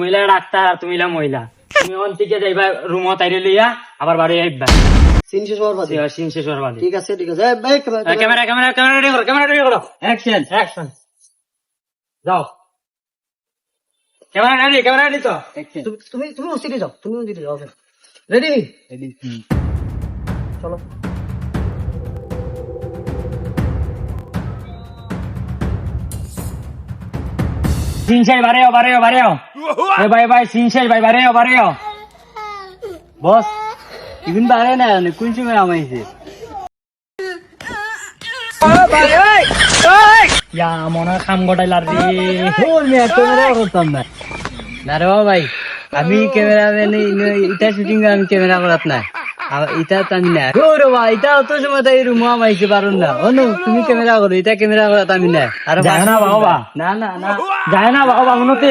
তুমি হইলা ডাক্তার আর তুমি হইলা মহিলা। তুমি অন থেকে যাইবা রুমত আইরে লইয়া আবার বাড়ি আইবা। সিন শেষ হওয়ার বাদে? সিন শেষ হওয়ার বাদে। ঠিক আছে ঠিক আছে। এই, এই, camera- camera camera camera ready করো ক্যামেরা রেডি করো। অ্যাকশন অ্যাকশন যাও। ক্যামেরা রেডি ক্যামেরা রেডি তো? তুমি- তুমি তুমি যাও তুমি ওসিডি যাও রেডি চলো। সিন শেষ বাড়ে বাড়ে বাড়ে এ ভাই ভাই সিন শেষ ভাই বাড়ে বাড়ে বস ইভিন বাড়ে না কোন সময় আমাইছে ইয়া মনে খাম গটাইলার রে। ফোন নিয়ে ক্যামেরা করতাম না। না রে ভাই আমি ক্যামেরাম্যান এটা শুটিং আমি ক্যামেরা করাত না। আ- এটা আমি না ও বা এটা অত সময় তাই রুম মাইছে পারুন না। অনু তুমি ক্যামেরা করো এটা ক্যামেরা করাত আমি না আর যায় না বাবা। না না না। যায় না বাবা উন্নতি